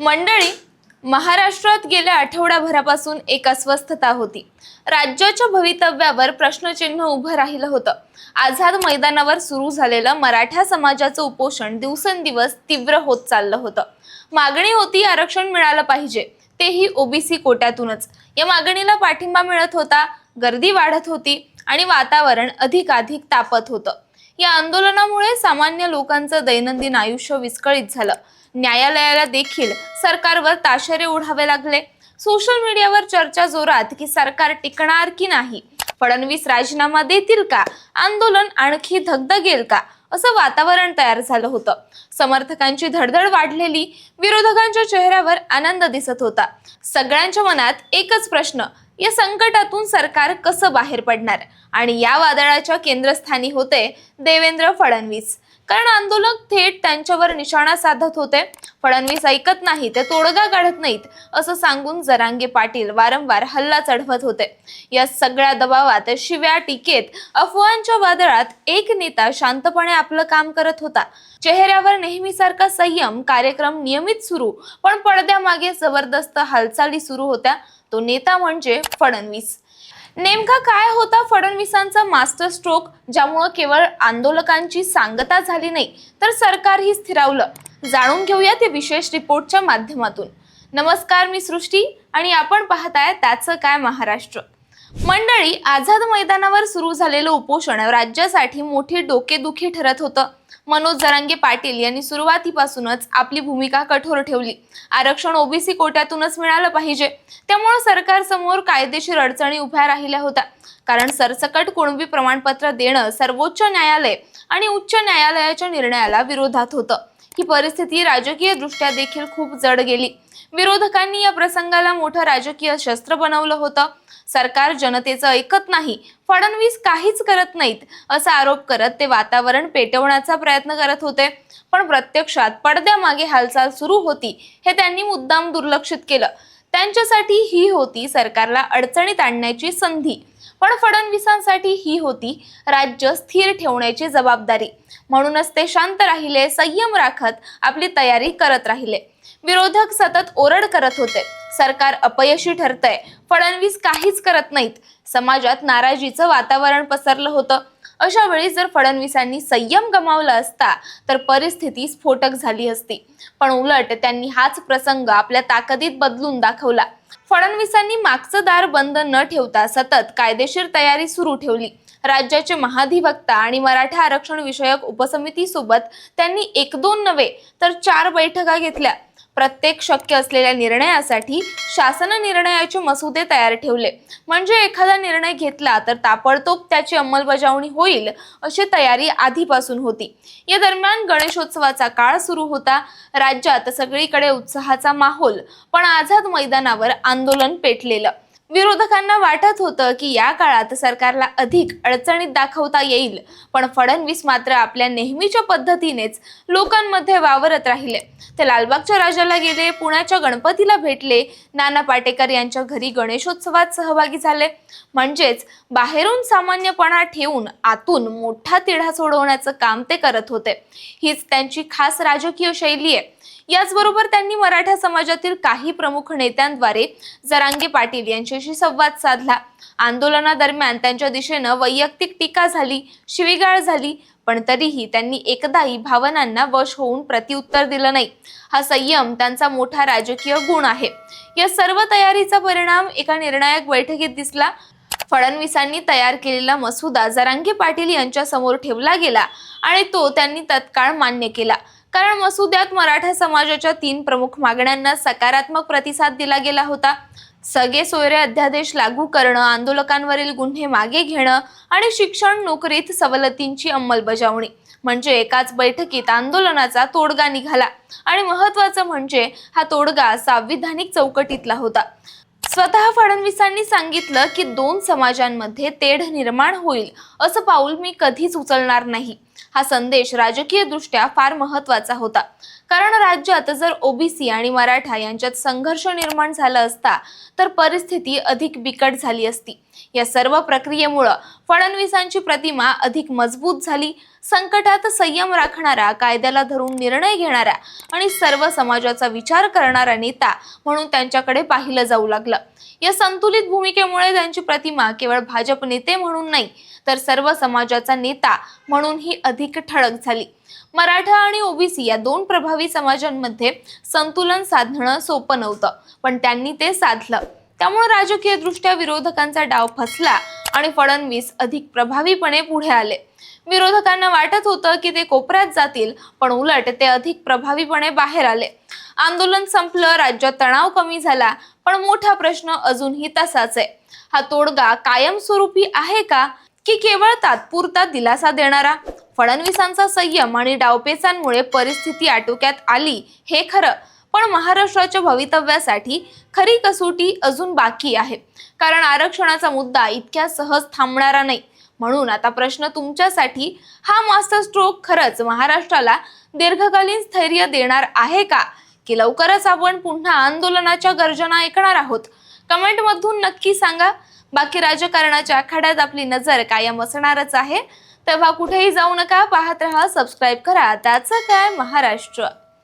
मंडळी महाराष्ट्रात गेल्या आठवड्याभरापासून एक अस्वस्थता होती. राज्याच्या भवितव्यावर प्रश्नचिन्ह उभं राहिलं होतं. आझाद मैदानावर सुरू झालेलं मराठा समाजाचं उपोषण दिवसेंदिवस तीव्र होत चाललं होतं. मागणी होती आरक्षण मिळालं पाहिजे. तेही ओबीसी कोट्यातूनच. या मागणीला पाठिंबा मिळत होता गर्दी वाढत होती आणि वातावरण अधिकाधिक तापत होतं. या आंदोलनामुळे सामान्य लोकांचं दैनंदिन आयुष्य विस्कळीत झालं. न्यायालयाला देखील सरकारवर ताशेरे ओढावे लागले. सोशल मीडियावर चर्चा जोरात की सरकार टिकणार की नाही? फडणवीस राजीनामा देतील का? आंदोलन आणखी धगधगेल का? असं वातावरण तयार झालं होतं. समर्थकांची धडधड वाढलेली. विरोधकांच्या चेहऱ्यावर आनंद दिसत होता. सगळ्यांच्या मनात एकच प्रश्न या संकटातून सरकार कसं बाहेर पडणार? आणि या वादळाच्या केंद्रस्थानी होते देवेंद्र फडणवीस. कारण आंदोलक थेट त्यांच्यावर निशाणा साधत होते. फडणवीस ऐकत नाही ते तोडगा काढत नाहीत असं सांगून जरांगे पाटील वारंवार हल्ला चढवत होते. या सगळ्या दबावात शिव्या टीकेत अफवांच्या वादळात एक नेता शांतपणे आपलं काम करत होता. चेहऱ्यावर नेहमीसारखा संयम कार्यक्रम नियमित सुरू पण पडद्यामागे जबरदस्त हालचाली सुरू होत्या. तो नेता म्हणजे फडणवीस. नेमका काय होता फडणवीसांचा मास्टर स्ट्रोक ज्यामुळं केवळ आंदोलकांची सांगता झाली नाही तर सरकारही स्थिरावलं? जाणून घेऊया ते विशेष रिपोर्टच्या माध्यमातून. नमस्कार मी सृष्टी आणि आपण पाहताय त्याचं काय महाराष्ट्र. मंडळी आझाद मैदानावर सुरू झालेलं उपोषण राज्यासाठी मोठी डोकेदुखी ठरत होतं. मनोज जरांगे पाटील यांनी सुरुवातीपासूनच आपली भूमिका कठोर ठेवली. आरक्षण ओबीसी कोट्यातूनच मिळालं पाहिजे. त्यामुळे सरकारसमोर कायदेशीर अडचणी उभ्या राहिल्या होत्या. कारण सरसकट कुणबी प्रमाणपत्र देणं सर्वोच्च न्यायालय आणि उच्च न्यायालयाच्या निर्णयाला विरोधात होतं. ही परिस्थिती राजकीय दृष्ट्या देखील खूप जड गेली. विरोधकांनी या प्रसंगाला मोठं राजकीय शस्त्र बनवलं होतं. सरकार जनतेचं ऐकत नाही फडणवीस काहीच करत नाहीत असा आरोप करत ते वातावरण पेटवण्याचा प्रयत्न करत होते. पण प्रत्यक्षात पडद्यामागे हालचाल सुरू होती हे त्यांनी मुद्दाम दुर्लक्षित केलं. त्यांच्यासाठी ही होती सरकारला अडचणीत आणण्याची संधी. पण फडणवीसांसाठी ही होती राज्य स्थिर ठेवण्याची जबाबदारी. म्हणूनच ते शांत राहिले संयम राखत आपली तयारी करत राहिले. विरोधक सतत ओरड करत होते. सरकार अपयशी ठरतंय. फडणवीस काहीच करत नाहीत. समाजात नाराजीचं वातावरण पसरलं होतं. अशा वेळी जर फडणवीसांनी संयम गमावला असता तर परिस्थिती स्फोटक झाली असती. पण उलट त्यांनी हाच प्रसंग आपल्या ताकदीत बदलून दाखवला. फडणवीसांनी मागचं दार बंद न ठेवता सतत कायदेशीर तयारी सुरू ठेवली. राज्याचे महाधिवक्ता आणि मराठा आरक्षण विषयक उपसमितीसोबत त्यांनी एक दोन नव्हे तर चार बैठका घेतल्या. प्रत्येक शक्य असलेल्या निर्णयासाठी शासन निर्णयाचे मसुदे तयार ठेवले. म्हणजे एखादा निर्णय घेतला तर ताबडतोब त्याची अंमलबजावणी होईल अशी तयारी आधीपासून होती. या दरम्यान गणेशोत्सवाचा काळ सुरू होता. राज्यात सगळीकडे उत्साहाचा माहोल पण आझाद मैदानावर आंदोलन पेटलेलं. विरोधकांना वाटत होतं की या काळात सरकारला अधिक अडचणीत दाखवता येईल. पण फडणवीस मात्र आपल्या नेहमीच्या पद्धतीनेच लोकांमध्ये वावरत राहिले. ते लालबागच्या राजाला गेले पुण्याच्या गणपतीला भेटले नाना पाटेकर यांच्या घरी गणेशोत्सवात सहभागी झाले. म्हणजेच बाहेरून सामान्यपणा ठेवून आतून मोठा तिढा सोडवण्याचं काम ते करत होते. हीच त्यांची खास राजकीय शैली आहे. याचबरोबर त्यांनी मराठा समाजातील काही प्रमुख नेत्यांद्वारे जरांगे पाटील यांच्याशी संवाद साधला. आंदोलनादरम्यान त्यांच्या दिशेनं वैयक्तिक टीका झाली शिवीगाळ झाली पण तरीही त्यांनी एकदाही भावनांना वश होऊन प्रतिउत्तर दिलं नाही. हा संयम त्यांचा मोठा राजकीय गुण आहे. या सर्व तयारीचा परिणाम एका निर्णायक बैठकीत दिसला. फडणवीसांनी तयार केलेला मसुदा जरांगे पाटील यांच्या समोर ठेवला गेला आणि तो त्यांनी तत्काळ मान्य केला. कारण मसुद्यात मराठा समाजाच्या तीन प्रमुख मागण्यांना सकारात्मक प्रतिसाद दिला गेला होता. सगळे सोयरे अध्यादेश लागू करणं आंदोलकांवरील गुन्हे मागे घेणं आणि शिक्षण नोकरीत सवलतींची अंमलबजावणी. म्हणजे एकाच बैठकीत आंदोलनाचा तोडगा निघाला आणि महत्वाचं म्हणजे हा तोडगा संविधानिक चौकटीतला होता. स्वतः फडणवीसांनी सांगितलं की दोन समाजांमध्ये तेढ निर्माण होईल असं पाऊल मी कधीच उचलणार नाही. हा संदेश राजकीय दृष्ट्या फार महत्त्वाचा होता. कारण राज्यात जर ओबीसी आणि मराठा यांच्यात संघर्ष निर्माण झाला असता तर परिस्थिती अधिक बिकट झाली असती. या सर्व प्रक्रियेमुळं फडणवीसांची प्रतिमा अधिक मजबूत झाली. संकटात संयम राखणारा कायद्याला धरून निर्णय घेणारा आणि सर्व समाजाचा विचार करणारा नेता म्हणून त्यांच्याकडे पाहिलं जाऊ लागलं. या संतुलित भूमिकेमुळे त्यांची प्रतिमा केवळ भाजप नेते म्हणून नाही तर सर्व समाजाचा नेता म्हणूनही अधिक ठळक झाली. मराठा आणि ओबीसी या दोन प्रभावी समाजांमध्ये संतुलन साधणं सोपं नव्हतं पण त्यांनी ते साधलं. त्यामुळे राजकीय दृष्ट्या विरोधकांचा डाव फसला आणि फडणवीस अधिक प्रभावीपणे पुढे आले. विरोधकांना वाटत होतं की ते कोपऱ्यात जातील पण उलट ते अधिक प्रभावीपणे बाहेर आले. आंदोलन संपलं राज्यात तणाव कमी झाला पण मोठा प्रश्न अजूनही तसाच आहे. हा तोडगा कायमस्वरूपी आहे का? की केवळ तात्पुरता दिलासा देणारा? फडणवीसांचा संयम आणि डावपेचांमुळे परिस्थिती आटोक्यात आली हे खरं. पण महाराष्ट्राच्या भवितव्यासाठी खरी कसोटी अजून बाकी आहे. कारण आरक्षणाचा मुद्दा इतक्या सहज थांबणारा नाही. म्हणून आता प्रश्न तुमच्यासाठी हा मास्टर स्ट्रोक खरंच महाराष्ट्राला दीर्घकालीन स्थैर्य देणार आहे का? की लवकरच आपण पुन्हा आंदोलनाच्या गर्जना ऐकणार आहोत? कमेंटमधून नक्की सांगा. बाकी राजकारणाच्या आखाड्यात आपली नजर कायम असणारच आहे. तेव्हा कुठेही जाऊ नका पाहत रहा सबस्क्राईब करा. त्याचं काय? महाराष्ट्र.